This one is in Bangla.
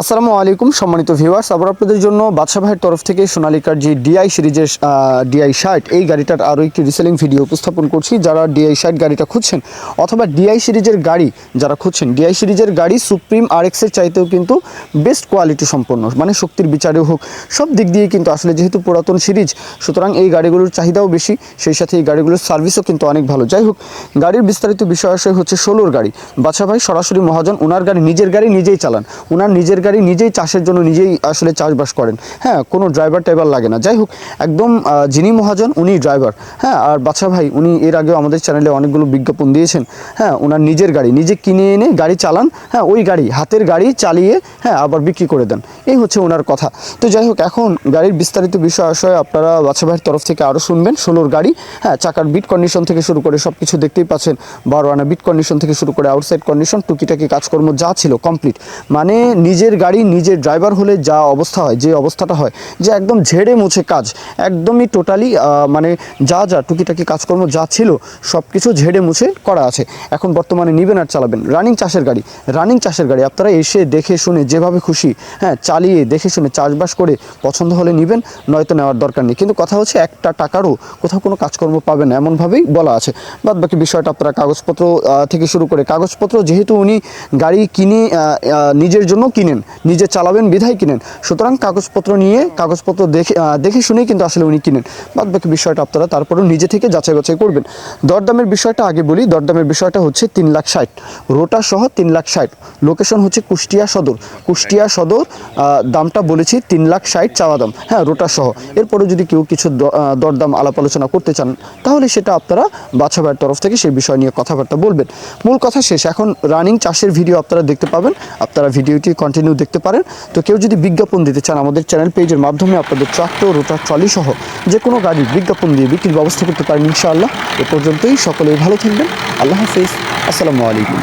আসসালামু আলাইকুম, সম্মানিত ভিউয়ার্স আবার আপনাদের জন্য বাদশা ভাইয়ের তরফ থেকে সোনালিকার যে ডিআই সিরিজের ডিআই শার্ট এই গাড়িটার আরও একটি রিসেলিং ভিডিও উপস্থাপন করছি। যারা ডিআই শার্ট গাড়িটা খুঁজছেন অথবা ডিআই সিরিজের গাড়ি যারা খুঁজছেন ডিআই সিরিজের গাড়ি সুপ্রিম আর এক্সের চাইতেও কিন্তু বেস্ট কোয়ালিটি সম্পন্ন মানে শক্তির বিচারে হোক। সব দিক দিয়ে কিন্তু আসলে যেহেতু পুরাতন সিরিজ, সুতরাং এই গাড়িগুলোর চাহিদাও বেশি, সেই সাথে এই গাড়িগুলোর সার্ভিসও কিন্তু অনেক ভালো। যাই হোক, গাড়ির বিস্তারিত বিষয় আসে হচ্ছে ষোলোর গাড়ি। বাদশা ভাই সরাসরি মহাজন ওনার গাড়ি নিজের গাড়ি নিজেই চালান। ওনার নিজের গাড়ি নিজেই চাষের জন্য নিজেই আসলে চাষবাস করেন। হ্যাঁ কোনো ড্রাইভার টাইভার লাগে না। যাই হোক, একদম যিনি মহাজন উনি ড্রাইভার হ্যাঁ আর বাদশা ভাই, উনি এর আগেও আমাদের চ্যানেলে অনেকগুলো বিজ্ঞাপন দিয়েছেন। হ্যাঁ ওনার নিজের গাড়ি, নিজে কিনে এনে গাড়ি চালান। হ্যাঁ ওই গাড়ি, হাতের গাড়ি চালিয়ে হ্যাঁ আবার বিক্রি করে দেন। এই হচ্ছে ওনার কথা। তো যাই হোক, এখন গাড়ির বিস্তারিত বিষয় আশয় আপনারা বাদশা ভাইয়ের তরফ থেকে আরও শুনবেন। ষোলোর গাড়ি হ্যাঁ চাকার বিট কন্ডিশন থেকে শুরু করে সব কিছু দেখতেই পাচ্ছেন। বারো আনা বিট কন্ডিশন থেকে শুরু করে আউটসাইড কন্ডিশন টুকিটাকি কাজকর্ম যা ছিল কমপ্লিট মানে নিজের গাড়ি নিজের ড্রাইভার হলে যা অবস্থা হয়, যে অবস্থাটা হয়, যে একদম ঝেড়ে মুছে কাজ, একদমই টোটালি মানে যা যা টুকিটাকি কাজকর্ম যা ছিল সব কিছু ঝেড়ে মুছে করা আছে। এখন বর্তমানে নিবেন আর চালাবেন। রানিং চাষের গাড়ি রানিং চাষের গাড়ি, আপনারা এসে দেখে শুনে যেভাবে খুশি হ্যাঁ চালিয়ে দেখে শুনে চাষবাস করে পছন্দ হলে নেবেন, নয়তো নেওয়ার দরকার নেই। কিন্তু কথা হচ্ছে একটা টাকারও কোথাও কোনো কাজকর্ম পাবেন এমনভাবেই বলা আছে। বাদ বাকি বিষয়টা আপনারা কাগজপত্র থেকে শুরু করে, কাগজপত্র যেহেতু উনি গাড়ি কিনে নিজের জন্য কিনেন নিজে চালাবেন, বিধায় কিনেন। সুতরাং কাগজপত্র নিয়ে, কাগজপত্র দেখে দেখে শুনেই কিন্তু আসলে উনি কিনেন। বাদ বাকি বিষয়টা আপনারা তারপরেও নিজে থেকে যাচাই বাছাই করবেন। দরদামের বিষয়টা আগে বলি। দরদামের বিষয়টা হচ্ছে তিন লাখ ষাট। রোটা সহ তিন লাখ ষাট। লোকেশন হচ্ছে কুষ্টিয়া সদর। কুষ্টিয়া সদর দামটা বলেছি তিন লাখ ষাট চাওয়া দাম। হ্যাঁ রোটা সহ। এরপরে যদি কেউ কিছু দরদাম, আলাপ আলোচনা করতে চান, তাহলে সেটা আপনারা বাছাবার তরফ থেকে সেই বিষয় নিয়ে কথাবার্তা বলবেন। মূল কথা শেষ। এখন রানিং চাষের ভিডিও আপনারা দেখতে পাবেন। আপনারা ভিডিওটি কন্টিনিউ দেখতে পারেন। তো কেউ যদি বিজ্ঞাপন দিতে চান আমাদের চ্যানেল পেজের মাধ্যমে, আপনাদের ট্রাক্টর, রোটার, ট্রলি সহ যে কোনো গাড়ির বিজ্ঞাপন দিয়ে বিক্রির ব্যবস্থা করতে পারেন ইনশাআল্লাহ। এ পর্যন্তই, সকলেই ভালো থাকবেন। আল্লাহ হাফিজ। আসসালামু আলাইকুম।